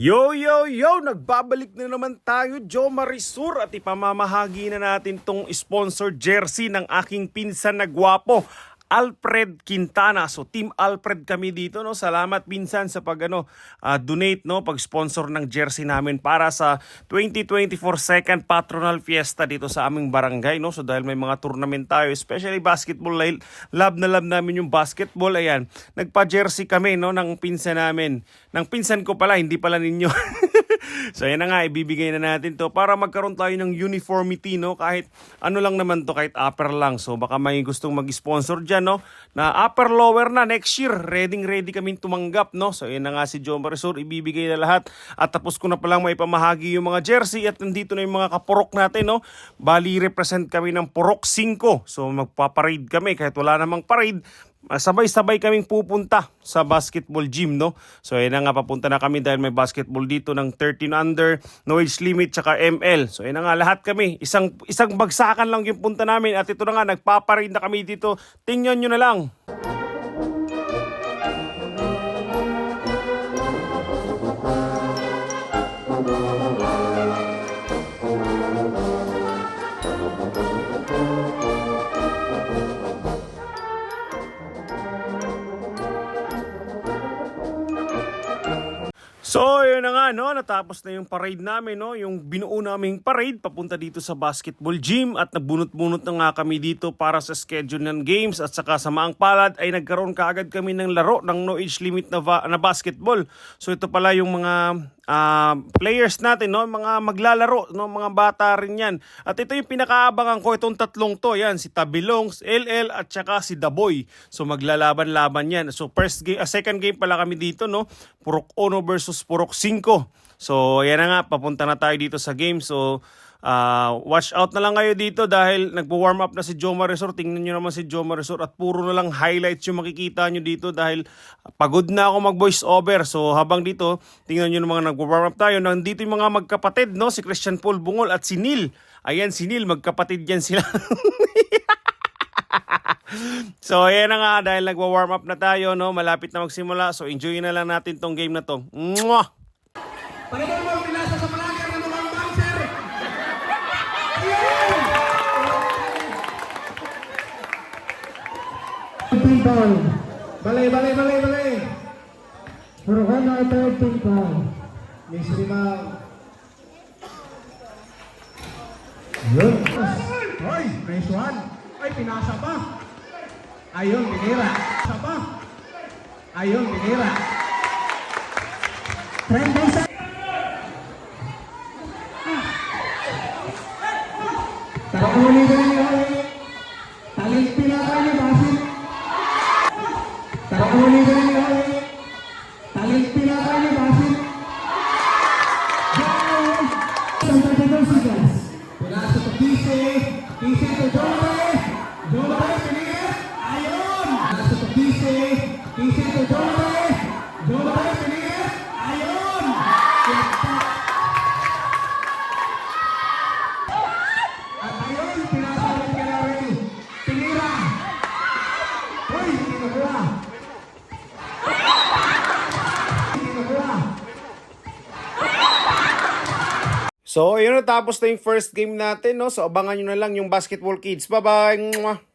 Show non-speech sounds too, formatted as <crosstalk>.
Yo, yo, yo! Nagbabalik na naman tayo, Joe Marisur, at ipamamahagi na natin tong sponsor jersey ng aking pinsan na gwapo, Alfred Quintana. So Team Alfred kami dito no. Salamat pinsan sa pag ano ah, donate no pag-sponsor ng jersey namin para sa 2024 second patronal fiesta dito sa aming barangay no. So dahil may mga tournament tayo, especially basketball, love na love namin yung basketball. Ayan, nagpa-jersey kami no ng pinsan namin. Ng pinsan ko pala, hindi pala ninyo. <laughs> so yan na nga, ibibigay na natin to para magkaroon tayo ng uniformity, no? Kahit ano lang naman to, kahit upper lang. So baka may gustong mag-sponsor dyan, no? Na upper lower na next year. Ready ready kaming tumanggap, no? So yan na nga si John Marisol, ibibigay na lahat. At tapos ko na palang may pamahagi yung mga jersey at nandito na yung mga kapurok natin, no? Bali, represent kami ng Purok 5. So magpaparade kami kahit wala namang parade. Sabay-sabay kaming pupunta sa basketball gym, no? So, ayun na nga, papunta na kami dahil may basketball dito ng 13 under, no age limit, tsaka ML. So, ayun na nga, lahat kami. Isang, isang bagsakan lang yung punta namin at ito na nga, nagpaparade na kami dito. Tingnan nyo na lang. So, yun na nga, no? Natapos na yung parade namin, no? Yung binuo naming parade papunta dito sa basketball gym at nagbunot-bunot na nga kami dito para sa schedule ng games at saka sa maang palad ay nagkaroon kaagad kami ng laro ng no age limit na, na basketball. So, ito pala yung mga ah, players natin, no? Mga maglalaro, no? Mga bata rin yan. At ito yung pinakaabangan ko, itong tatlong to, yan, si Tabilongs, LL at saka si Daboy. So, maglalaban-laban yan. So, first game, ah, second game pala kami dito, no? Purok Ono versus Purok 5. So, yan na nga, papunta na tayo dito sa game. So, ah, watch out na lang kayo dito dahil nagpo-warm up na si Joe Marisol. Tingnan nyo naman si Joe Marisol at puro na lang highlights yung makikita nyo dito dahil pagod na ako mag-voice over. So, habang dito, tingnan nyo naman nagpo-warm up tayo. Nandito yung mga magkapatid, no? Si Christian Paul Bungol at si Neil. Ayan, si Neil, magkapatid yan sila. <laughs> So, ayan na nga, dahil nagwa-warm up na tayo, no? Malapit na magsimula. So, enjoy na lang natin tong game na to. Mwah! Panagal mo pinasa sa People, Balay, balay, balay, balay! Purokano third people. Miss Rimao. Yun. Hoy, nice one. Ay, pinasa pa. Ayun, pinira. Pinasa pa. Ayun, pinira. Trend by sa Tarakuli ko ni Oli. Talent Kise to Jombe. Jombe, pinira. Ayun! At ayun, pinasa ulit kay Larry. Pinira. Hindi nakuha. So, yun na tapos na yung first game natin, no? So, abangan nyo na lang yung Basketball Kids. Bye-bye!